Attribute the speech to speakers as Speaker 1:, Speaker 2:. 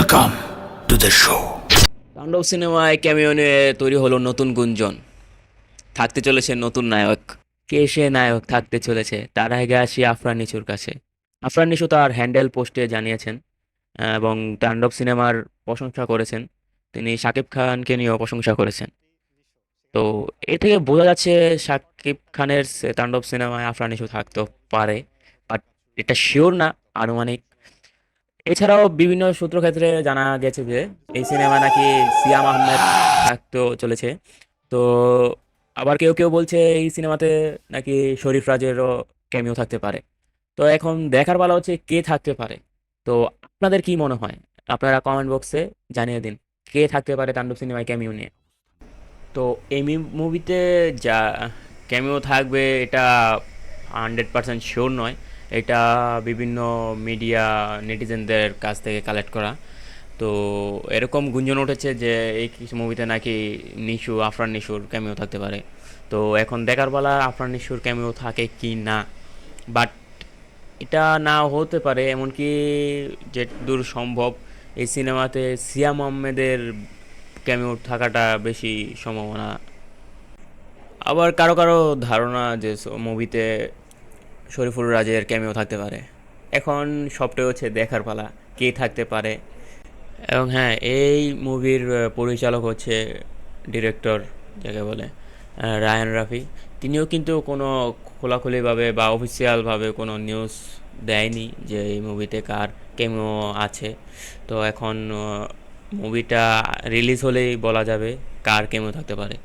Speaker 1: Welcome to the show.
Speaker 2: তাণ্ডব সিনেমায় cameo নিয়ে তৈরি হলো নতুন গুঞ্জন। থাকতে চলেছে নতুন নায়ক। কে সে নায়ক থাকতে চলেছে? তার আগে আসি আফরান নিচুর কাছে। আফরান নিচু তার হ্যান্ডেল পোস্টে জানিয়েছেন এবং তাণ্ডব সিনেমার প্রশংসা করেছেন। তিনি শাকিব খানকে নিয়েও প্রশংসা করেছেন। তো এ থেকে বোঝা যাচ্ছে শাকিব খানের তাণ্ডব সিনেমায় আফরান নিচু থাকতেও পারে, বাট এটা শিওর না, আনুমানিক। এছাড়াও বিভিন্ন সূত্রক্ষেত্রে জানা গেছে যে এই সিনেমা নাকি সিয়াম আহমেদ থাকতেও চলেছে। তো আবার কেউ কেউ বলছে এই সিনেমাতে নাকি শরীফ রাজেরও ক্যামিও থাকতে পারে। তো এখন দেখার বেলা হচ্ছে কে থাকতে পারে। তো আপনাদের কি মনে হয়? আপনারা কমেন্ট বক্সে জানিয়ে দিন, কে থাকতে পারে তাণ্ডব সিনেমায় ক্যামিও নিয়ে? তো এই মুভিতে যা ক্যামিও থাকবে এটা হান্ড্রেড পার্সেন্ট শিওর নয়। এটা বিভিন্ন মিডিয়া নেটিজেনদের কাছ থেকে কালেক্ট করা। তো এরকম গুঞ্জন উঠেছে যে এই কিছু মুভিতে নাকি নিশু, আফরান নিশুর ক্যামিও থাকতে পারে। তো এখন দেখার বেলা আফরান নিশুর ক্যামিও থাকে কি না? বাট এটা না হতে পারে, এমনকি যে দূর সম্ভব, এই সিনেমাতে সিয়াম আহমেদের ক্যামিও থাকাটা বেশি সম্ভাবনা। আবার কারও কারও ধারণা যে মুভিতে শরীফুল রাজের ক্যামিও থাকতে পারে। এখন সবটাই হচ্ছে দেখার পালা, কে থাকতে পারে। এবং হ্যাঁ এই মুভির পরিচালক হচ্ছে ডিরেক্টর যাকে বলে রায়ান রাফি। তিনিও কিন্তু কোনো খোলাখুলিভাবে বা অফিসিয়ালভাবে কোনো নিউজ দেয়নি যে এই মুভিতে কার কেমিও আছে। তো এখন মুভিটা রিলিজ হলেই বলা যাবে কার কেমিও থাকতে পারে।